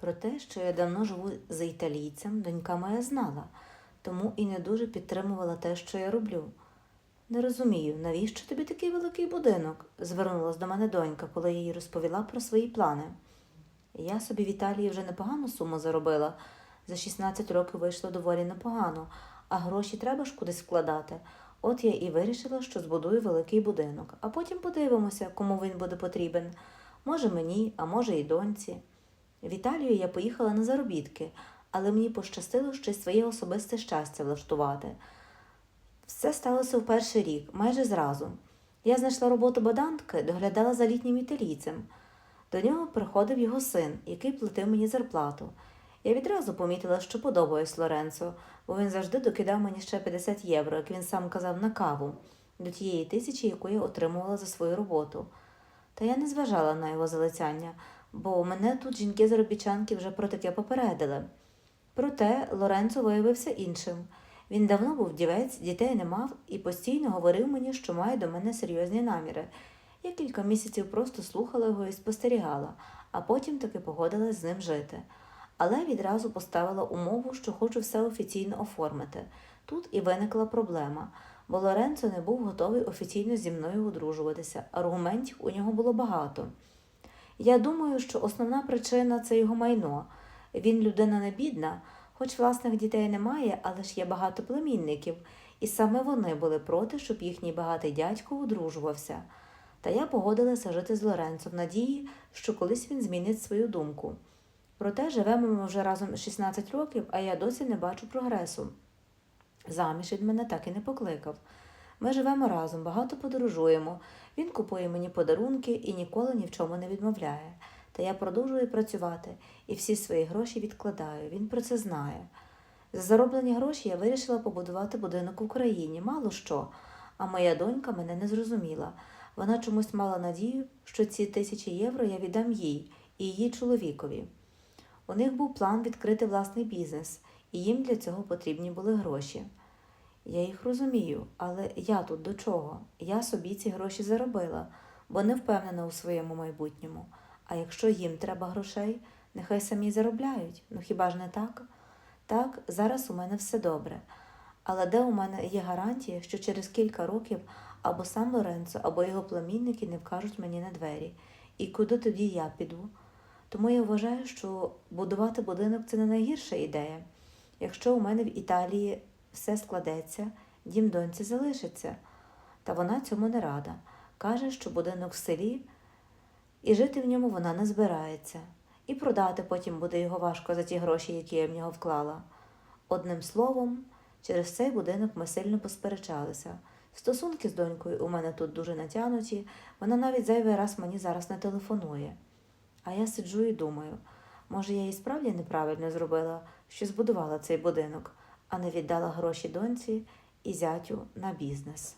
Про те, що я давно живу за італійцем, донька моя знала, тому і не дуже підтримувала те, що я роблю. Не розумію, навіщо тобі такий великий будинок? звернулась до мене донька, коли я їй розповіла про свої плани. Я собі в Італії вже непогану суму заробила. За 16 років вийшло доволі непогано, а гроші треба ж кудись вкладати. От я і вирішила, що збудую великий будинок, а потім подивимося, кому він буде потрібен. Може мені, а може і доньці. В Італію я поїхала на заробітки, але мені пощастило й своє особисте щастя влаштувати. Все сталося в перший рік, майже зразу. Я знайшла роботу бадантки, доглядала за літнім італійцем. До нього приходив його син, який платив мені зарплату. Я відразу помітила, що подобаюсь Лоренцо, бо він завжди докидав мені ще 50 євро, як він сам казав, на каву, до тієї тисячі, яку я отримувала за свою роботу. Та я не зважала на його залицяння, бо мене тут жінки-заробітчанки вже про таке попередили. Проте Лоренцо виявився іншим. Він давно був дівець, дітей не мав і постійно говорив мені, що має до мене серйозні наміри. Я кілька місяців просто слухала його і спостерігала, а потім таки погодилась з ним жити. Але відразу поставила умову, що хочу все офіційно оформити. Тут і виникла проблема, бо Лоренцо не був готовий офіційно зі мною одружуватися. Аргументів у нього було багато. Я думаю, що основна причина це його майно. Він людина не бідна, хоч власних дітей немає, але ж є багато племінників, і саме вони були проти, щоб їхній багатий дядько одружувався. Та я погодилася жити з Лоренцо в надії, що колись він змінить свою думку. Проте живемо ми вже разом 16 років, а я досі не бачу прогресу. Заміж від мене так і не покликав. Ми живемо разом, багато подорожуємо. Він купує мені подарунки і ніколи ні в чому не відмовляє. Та я продовжую працювати і всі свої гроші відкладаю. Він про це знає. За зароблені гроші я вирішила побудувати будинок в Україні, мало що. А моя донька мене не зрозуміла. Вона чомусь мала надію, що ці тисячі євро я віддам їй і її чоловікові. У них був план відкрити власний бізнес, і їм для цього потрібні були гроші. Я їх розумію, але я тут до чого? Я собі ці гроші заробила, бо не впевнена у своєму майбутньому. А якщо їм треба грошей, нехай самі заробляють. Ну хіба ж не так? Так, зараз у мене все добре. Але де у мене є гарантія, що через кілька років або сам Лоренцо, або його племінники не вкажуть мені на двері, і куди тоді я піду? Тому я вважаю, що будувати будинок це не найгірша ідея. Якщо у мене в Італії все складеться, дім доньці залишиться. Та вона цьому не рада. Каже, що будинок в селі, і жити в ньому вона не збирається. І продати потім буде його важко за ті гроші, які я в нього вклала. Одним словом, через цей будинок ми сильно посперечалися. Стосунки з донькою у мене тут дуже натянуті, вона навіть зайвий раз мені зараз не телефонує. А я сиджу і думаю, може, я і справді неправильно зробила, що збудувала цей будинок, а не віддала гроші доньці і зятю на бізнес.